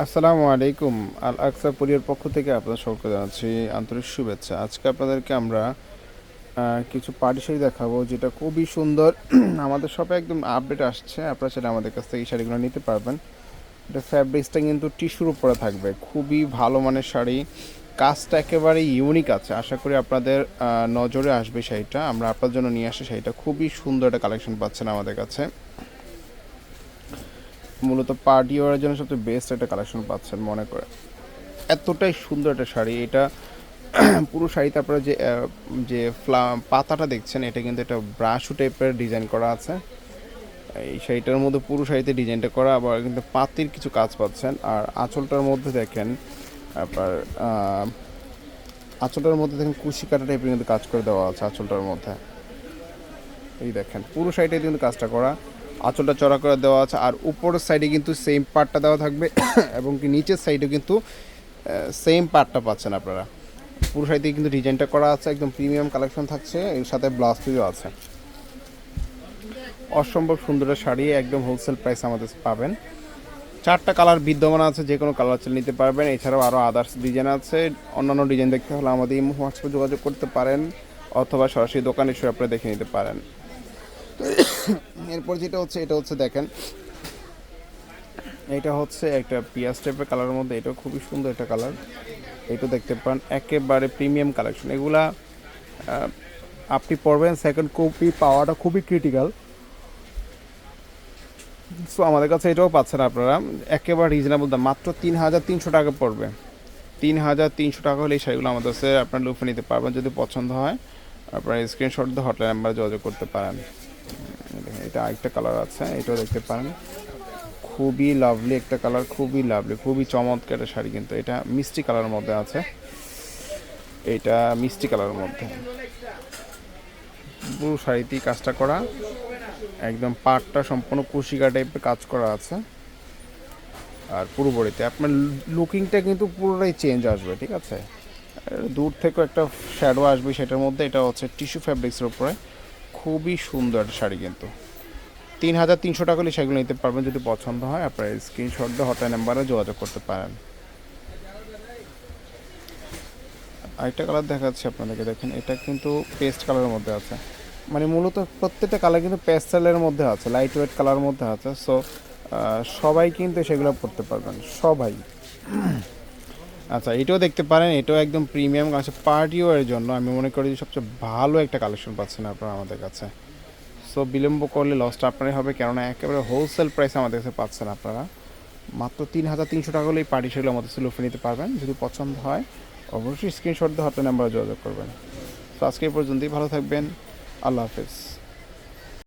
আসসালামু আলাইকুম, আল আকসা পরিবার পক্ষ থেকে আপনাদের সকলকে জানাচ্ছি আন্তরিক শুভেচ্ছা। আজকে আপনাদেরকে আমরা কিছু পাটি শাড়ি দেখাবো যেটা খুবই সুন্দর। আমাদের শপে একদম আপডেট আসছে, আপনারা সেটা আমাদের কাছ থেকে এই শাড়িগুলো নিতে পারবেন। এটা ফ্যাব্রিক্সটা কিন্তু টিস্যুর উপরে থাকবে, খুবই ভালো মানের শাড়ি। কাজটা একেবারে ইউনিক আছে, আশা করি আপনাদের নজরে আসবে শাড়িটা। আমরা আপনার জন্য নিয়ে আসি শাড়িটা খুবই সুন্দর একটা কালেকশন পাচ্ছেন আমাদের কাছে। মূলত পার্টি ওয়ারের জন্য সবচেয়ে বেস্ট একটা কালেকশন পাচ্ছেন মনে করে। এতটাই সুন্দর একটা শাড়ি। এটা পুরো শাড়িতে আপনারা যে যে ফ্লা, পাতাটা দেখছেন, এটা কিন্তু একটা ব্রাশু টাইপের ডিজাইন করা আছে। এই শাড়িটার মধ্যে পুরো শাড়িতে ডিজাইনটা করা, আবার কিন্তু পাতির কিছু কাজ পাচ্ছেন। আর আঁচলটার মধ্যে দেখেন আপনার আঁচলটার মধ্যে দেখেন কুশি কাটা টাইপের কিন্তু কাজ করে দেওয়া আছে আঁচলটার মধ্যে। এই দেখেন, পুরো সাইডে কিন্তু কাজটা করা। আঁচলটা চড়া করে দেওয়া আছে, আর উপরের সাইডে কিন্তু সেম পার্টটা দেওয়া থাকবে, এবং কি নিচের সাইডে কিন্তু সেম পার্টটা পাচ্ছেন আপনারা। পুরো সাইডে কিন্তু ডিজাইনটা করা আছে, একদম প্রিমিয়াম কালেকশন থাকছে, এর সাথে ব্লাউজ পিসও আছে। অসম্ভব সুন্দর শাড়ি, একদম হোলসেল প্রাইস আমাদের পাবেন। চারটা কালার বিদ্যমান আছে, যে কোনো কালার চাইলে নিতে পারবেন। এছাড়াও আরও আদার্স ডিজাইন আছে, অন্যান্য ডিজাইন দেখতে হলে আমাদের এই হোয়াটসঅ্যাপে যোগাযোগ করতে পারেন, অথবা সরাসরি দোকানে এসে আপনারা দেখে নিতে পারেন। এরপর যেটা হচ্ছে, এটা হচ্ছে দেখেন। এটা হচ্ছে একটা পিয়াজ টাইপের কালারের মধ্যে। এটাও খুবই সুন্দর একটা কালার এটা দেখতে পান, একেবারে প্রিমিয়াম কালেকশন এগুলা আপনি পড়বেন সেকেন্ড কপি পাওয়াটা খুবই ক্রিটিক্যাল সো আমাদের কাছে এটাও পাচ্ছেন আপনারা। একেবারে রিজনেবল দাম। মাত্র তিন হাজার তিনশো টাকা পড়বে। তিন হাজার তিনশো টাকা হলে এই শাড়িগুলো আমাদের কাছে আপনার লুফে নিতে পারবেন যদি পছন্দ হয়। আপনার স্ক্রিনশট দিয়ে হটলাইন নাম্বারে যোগাযোগ করতে পারেন। এটা আরেকটা কালার আছে, এটাও দেখতে পারেন। খুবই লাভলি একটা কালার খুবই লাভলি খুবই চমৎকার একটা শাড়ি কিন্তু এটা। মিষ্টি কালারের মধ্যে আছে। এটা মিষ্টি কালারের মধ্যে। পুরো শাড়িতেই কাজটা করা। একদম পাটটা সম্পূর্ণ কুশিকা টাইপের কাজ করা আছে। আর পুরো বডিতে আপনার লুকিংটা কিন্তু পুরোটাই চেঞ্জ আসবে, ঠিক আছে? দূর থেকেও একটা শ্যাডো আসবে সেটার মধ্যে। এটা হচ্ছে টিস্যু ফ্যাব্রিক্সের উপরে। খুবই সুন্দর শাড়ি কিন্তু। তিন হাজার তিনশো টাকা হলে সেগুলো নিতে পারবেন। যদি পছন্দ হয়, আপনার স্ক্রিনশট দিয়ে হটলাইন নাম্বারে যোগাযোগ করতে পারেন। আরেকটা কালার দেখাচ্ছি আপনাদেরকে, দেখেন, এটা কিন্তু পেস্ট কালারের মধ্যে আছে। মানে মূলত প্রত্যেকটা কালার কিন্তু পেস্টেলের মধ্যে আছে লাইট ওয়েট কালার মধ্যে আছে। সো সবাই কিন্তু সেগুলো পড়তে পারবেন, সবাই। আচ্ছা এটাও দেখতে পারেন, এটাও একদম প্রিমিয়াম আছে পার্টি ওয়ারের জন্য আমি মনে করি সবচেয়ে ভালো একটা কালেকশন পাচ্ছেন আপনারা আমাদের কাছে। সো বিলম্ব করলে লসটা আপনারই হবে, কেননা একেবারে হোলসেল প্রাইস আমাদের কাছে পাচ্ছেন আপনারা। মাত্র তিন হাজার তিনশো টাকা হলে এই পার্টি সেগুলো আমাদের কাছে লুফে নিতে পারবেন। যদি পছন্দ হয়, অবশ্যই স্ক্রিনশট দিয়ে হটলাইন নাম্বারে যোগাযোগ করবেন। তো আজকে পর্যন্তই, ভালো থাকবেন, আল্লাহ হাফেজ।